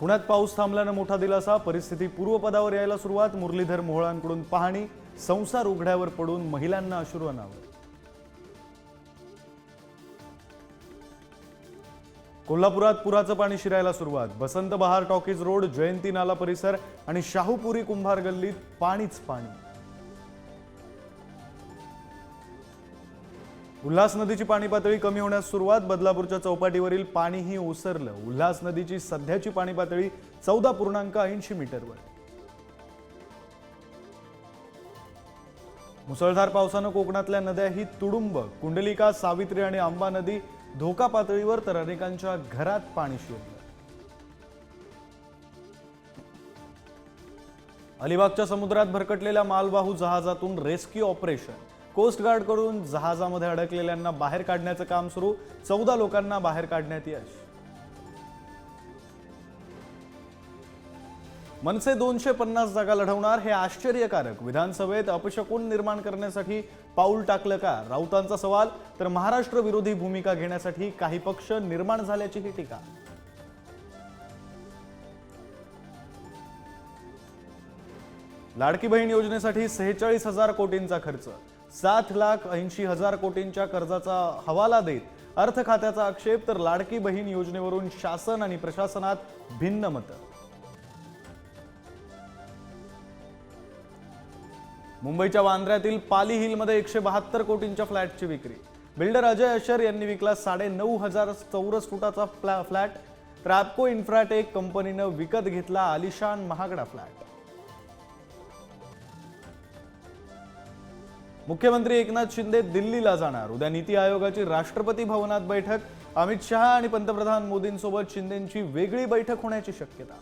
पुण्यात पाऊस थांबल्यानं मोठा दिलासा. परिस्थिती पूर्वपदावर यायला सुरुवात. मुरलीधर मोहळांकडून पाहणी. संसार उघड्यावर पडून महिलांना अश्रू अनावर. कोल्हापुरात पुराचं पाणी शिरायला सुरुवात. बसंत बहार टॉकीज रोड जयंती नाला परिसर आणि शाहूपुरी कुंभार गल्लीत पाणीच पाणी. उल्हास नदीची पाणी पातळी कमी होण्यास सुरुवात. बदलापूरच्या चौपाटीवरील पाणीही ओसरलं. उल्हास नदीची सध्याची पाणी पातळी चौदा पूर्णांक ऐंशी मीटरवर. मुसळधार पावसानं कोकणातल्या नद्याही तुडुंब. कुंडलिका सावित्री आणि आंबा नदी धोका पातळीवर तर अनेकांच्या घरात पाणी शिरलं. अलिबागच्या समुद्रात भरकटलेल्या मालवाहू जहाजातून रेस्क्यू ऑपरेशन. कोस्टगार्डकडून जहाजामध्ये अडकलेल्यांना बाहेर काढण्याचं काम सुरू. चौदा लोकांना बाहेर काढण्यात यश. मनसे दोनशे पन्नास जागा लढवणार हे आश्चर्यकारक. विधानसभेत अपशकून निर्माण करण्यासाठी पाऊल टाकलं का? राऊतांचा सवाल. तर महाराष्ट्र विरोधी भूमिका घेण्यासाठी काही पक्ष निर्माण झाल्याची ही टीका. लाडकी बहीण योजनेसाठी सेहेचाळीस हजार कोटींचा खर्च. सात लाख ऐंशी हजार कोटींच्या कर्जाचा हवाला देत अर्थ खात्याचा आक्षेप तर लाडकी बहीण योजनेवरून शासन आणि प्रशासनात भिन्न मतं. मुंबईच्या वांद्र्यातील पाली हिलमध्ये एकशे बहात्तर कोटींच्या फ्लॅटची विक्री. बिल्डर अजय अशर यांनी विकला साडे नऊ हजार चौरस फुटाचा फ्लॅ फ्लॅट. रॅपको इन्फ्राटेक कंपनीनं विकत घेतला आलिशान महागडा फ्लॅट. मुख्यमंत्री एकनाथ शिंदे दिल्लीला जाणार. उद्या नीती आयोगाची राष्ट्रपती भवनात बैठक. अमित शहा आणि पंतप्रधान मोदींसोबत शिंदेची वेगळी बैठक होण्याची शक्यता.